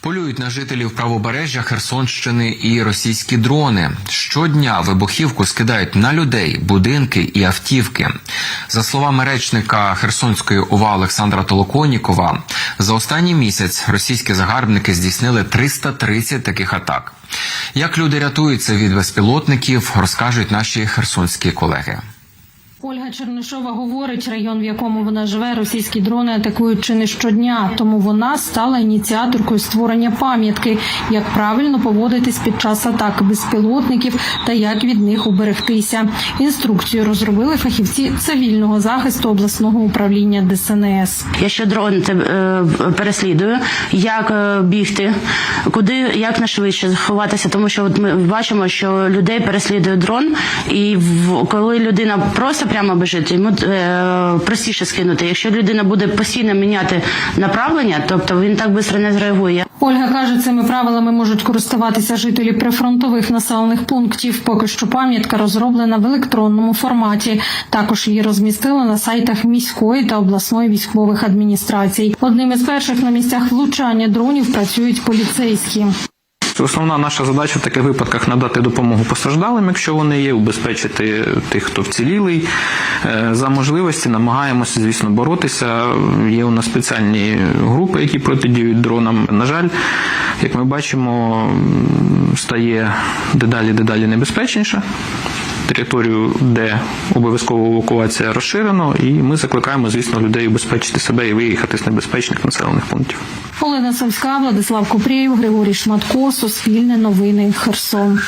Полюють на жителів правобережжя Херсонщини і російські дрони. Щодня вибухівку скидають на людей, будинки і автівки. За словами речника Херсонської ОВА Олександра Толоконікова, за останній місяць російські загарбники здійснили 330 таких атак. Як люди рятуються від безпілотників, розкажуть наші херсонські колеги. Ольга Чернишова говорить, район, в якому вона живе, російські дрони атакують чи не щодня. Тому вона стала ініціаторкою створення пам'ятки, як правильно поводитись під час атаки безпілотників та як від них уберегтися. Інструкцію розробили фахівці цивільного захисту обласного управління ДСНС. Якщо дрон те, е, переслідує, як е, бігти, куди як найшвидше заховатися, тому що от ми бачимо, що людей переслідує дрон, і в, коли людина просто прямо біжить, йому е, простіше скинути. Якщо людина буде постійно міняти направлення, тобто він так швидко не зреагує. Ольга каже, цими правилами можуть користуватися жителі прифронтових населених пунктів. Поки що пам'ятка розроблена в електронному форматі. Також її розмістили на сайтах міської та обласної військових адміністрацій. Одним із перших на місцях влучання дронів працюють поліцейські. Основна наша задача в таких випадках надати допомогу постраждалим, якщо вони є, убезпечити тих, хто вцілілий. Е, За можливості намагаємося, звісно, боротися. Є у нас спеціальні групи, які протидіють дронам. На жаль, як ми бачимо, стає дедалі дедалі небезпечніше. Територію, де обов'язкова евакуація розширено, і ми закликаємо, звісно, людей убезпечити себе і виїхати з небезпечних населених пунктів. Олена Сумська, Владислав Купрієв, Григорій Шматко, Суспільне новини, Херсон.